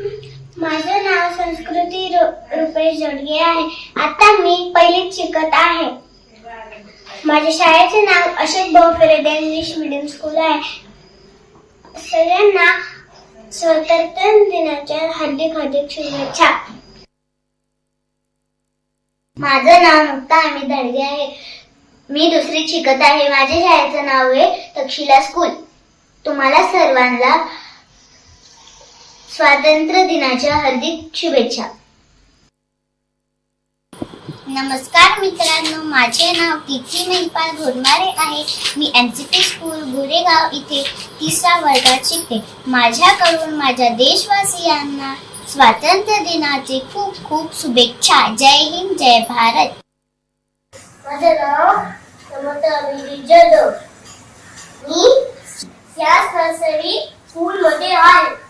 माझं नाव संस्कृती रुपेश जोडगे आहे. आता मी पहिलीत शिकत आहे. माझ्या शाळेचे नाव अशोक भाऊ इंग्लिश मिडियम स्कूल आहे. सगळ्यांना स्वातंत्र्य दिनाच्या हार्दिक हार्दिक शुभेच्छा. माझं नाव मुक्ता आम्ही दडगे आहे. मी दुसरीत शिकत आहे. माझ्या शाळेचं नाव आहे तक्षिला स्कूल तुम्हाला सर्वांना स्वातंत्र्य दिनाच्या हार्दिक शुभेच्छा. नमस्कार मित्रांनो माझे नाव तिथी महिपाल घोडमारे आहे. मी N C P school Goregaon इथे तिसऱ्या वर्गात शिकते. माझ्याकडून माझ्या देशवासियांना स्वातंत्र्य दिनाचे खूप खूप शुभेच्छा. जय हिंद जय भारत. माझं नाव समता जाधव मी या नर्सरी स्कूल मध्ये आहे.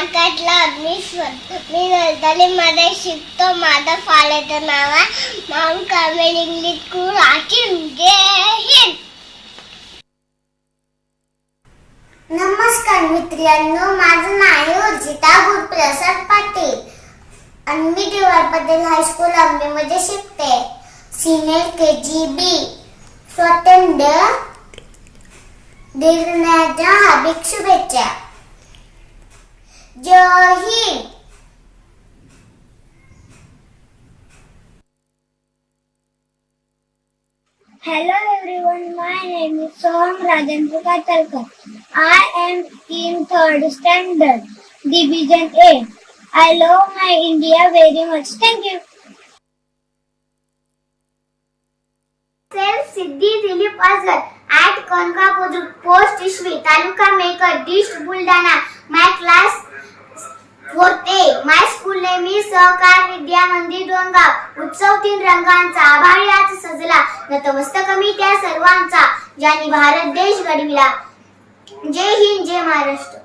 नाकातला अग्निस्वर मी नर्सरीमध्ये शिकतो माझं शाळेचं नाव आहे. Mount Carmel English school Washim Jai Hind नमस्कार मित्रांनो माझं नाव आहे अर्जिता गुरुप्रसाद पाटील. आणि मी डी पटेल हायस्कूल आंबेमध्ये शिकते. सिनियर के जी बी स्वतंत्र दिनाच्या हार्दिक शुभेच्छा. जय Hind Hello everyone, my name is Soham Rajendra Katalkar. I am in third standard, division A. I love my India very much. Thank you. Self Siddhi Dilip Azhar at Konkapur Post Ishwi, Taluka Maker, Dish Buldana. My class होते माय school school सहकार विद्या मंदिर डोंगाव. उत्सव तीन रंगांचा. आभाळी आज सजला. नतमस्तक मी त्या सर्वांचा. ज्यांनी भारत देश घडविला. जय हिंद जय महाराष्ट्र.